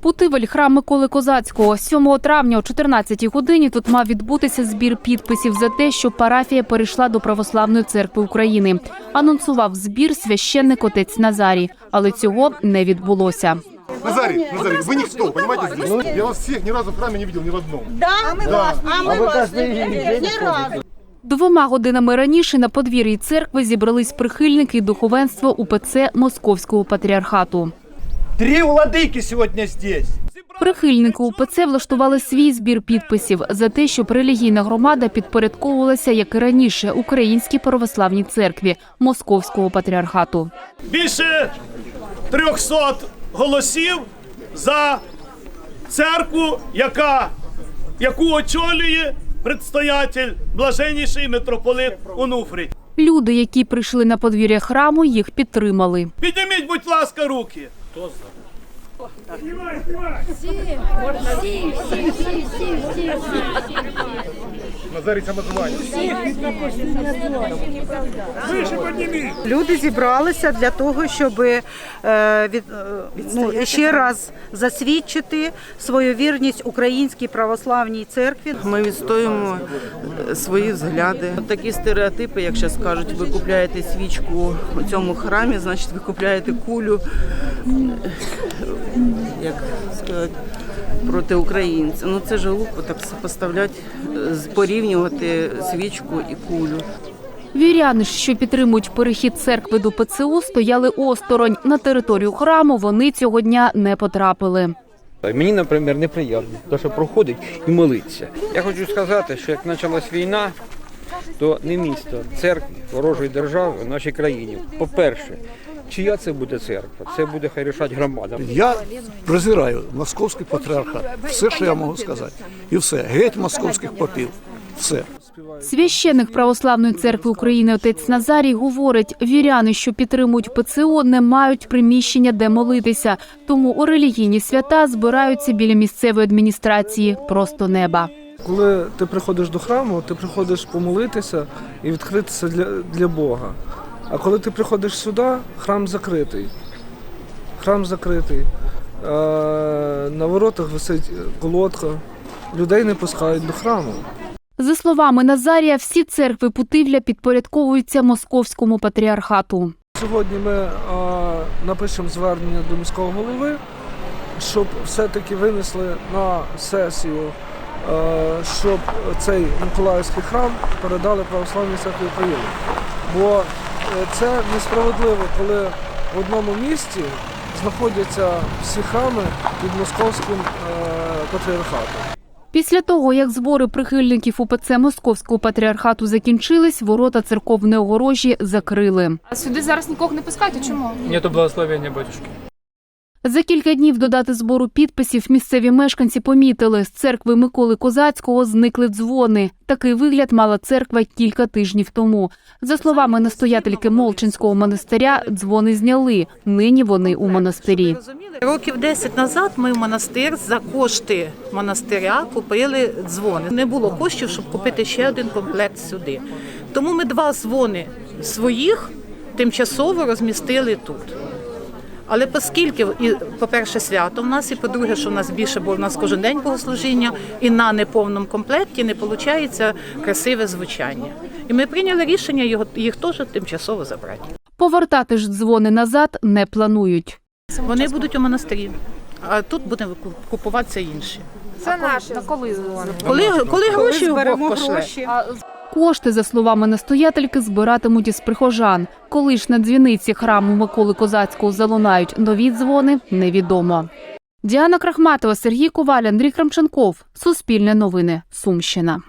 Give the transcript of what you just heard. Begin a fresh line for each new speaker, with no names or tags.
Путивель храм Миколи Козацького 7 травня о 14 годині тут мав відбутися збір підписів за те, що парафія перейшла до православної церкви України. Анонсував збір священник отець Назарій, але цього не відбулося.
Назарий, Назарий, вы никто, понимаете, здесь? Я вас всех ни разу в храме не видел, ни в одном.
Да, а мы
Да.
вас, а мы вас не видели ни разу.
Двома годинами раніше на подвір'ї церкви зібрались прихильники духовенства УПЦ Московського патріархату.
Три владыки сегодня здесь.
Прихильники УПЦ влаштували свій збір підписів за те, щоб релігійна громада підпорядковувалася, як і раніше, Українській православній церкві Московського патріархату.
Більше 300 голосів за церкву, яка, яку очолює предстоятель блаженніший митрополит Онуфрій.
Люди, які прийшли на подвір'я храму, їх підтримали.
Підніміть, будь ласка, руки. Хто за? Сім, сім, сім, сім, сім, сім.
Назарий самозванец.
Люди зібралися для того, щоб е, від, е, ну, ще раз засвідчити свою вірність Українській православній церкві.
Ми відстоюємо е, свої взгляди. Такі стереотипи, як зараз кажуть, ви купляєте свічку у цьому храмі, значить ви купляєте кулю, як сказати, проти українців. Ну це ж глупо так поставляти, порівнювати свічку і кулю.
Віряни що підтримують перехід церкви до ПЦУ, стояли осторонь. На територію храму вони цього дня не потрапили.
Мені, наприклад, неприємно, те, що проходить і молиться. Я хочу сказати, що як почалась війна, то не місто, церкви ворожої держави в нашій країні. По-перше, чия це буде церква? Це буде хай рішати громада.
Я презираю московський патріархат. Все, що я можу сказати. І все. Геть московських попів. Все.
Священник Православної церкви України отець Назарій говорить, віряни, що підтримують ПЦО, не мають приміщення, де молитися. Тому у релігійні свята збираються біля місцевої адміністрації просто неба.
Коли ти приходиш до храму, ти приходиш помолитися і відкритися для, для Бога. А коли ти приходиш сюди, храм закритий. Храм закритий. На воротах висить колодка. Людей не пускають до храму.
За словами Назарія, всі церкви Путивля підпорядковуються московському патріархату.
Сьогодні ми напишемо звернення до міського голови, щоб все-таки винесли на сесію, щоб цей Миколаївський храм передали Православній церкві України. Бо це несправедливо, коли в одному місті знаходяться всі храми під московським е, патріархатом.
Після того, як збори прихильників УПЦ Московського патріархату закінчились, ворота церковної огорожі закрили.
А сюди зараз нікого не пускають. Чому?
Нету благословення, батюшки.
За кілька днів до дати збору підписів місцеві мешканці помітили, з церкви Миколи Козацького зникли дзвони. Такий вигляд мала церква кілька тижнів тому. За словами настоятельки Молчинського монастиря, дзвони зняли. Нині вони у монастирі.
Років 10 назад ми в монастир за кошти монастиря купили дзвони. Не було коштів, щоб купити ще один комплект сюди. Тому ми два дзвони своїх тимчасово розмістили тут. Але оскільки, і, по-перше, свято в нас, і по-друге, що в нас більше, бо в нас кожен день богослужіння, і на неповному комплекті не виходить красиве звучання. І ми прийняли рішення його, їх теж тимчасово забрати.
Повертати ж дзвони назад не планують.
Вони будуть у монастирі, а тут будемо купуватися інші.
Це наше. На коли?
Коли, коли гроші в Бог пошле.
Кошти, за словами настоятельки, збиратимуть із прихожан. Коли ж на дзвіниці храму Миколи Козацького залунають нові дзвони, невідомо. Діана Крахматова, Сергій Коваль, Андрій Крамченков. Суспільне новини. Сумщина.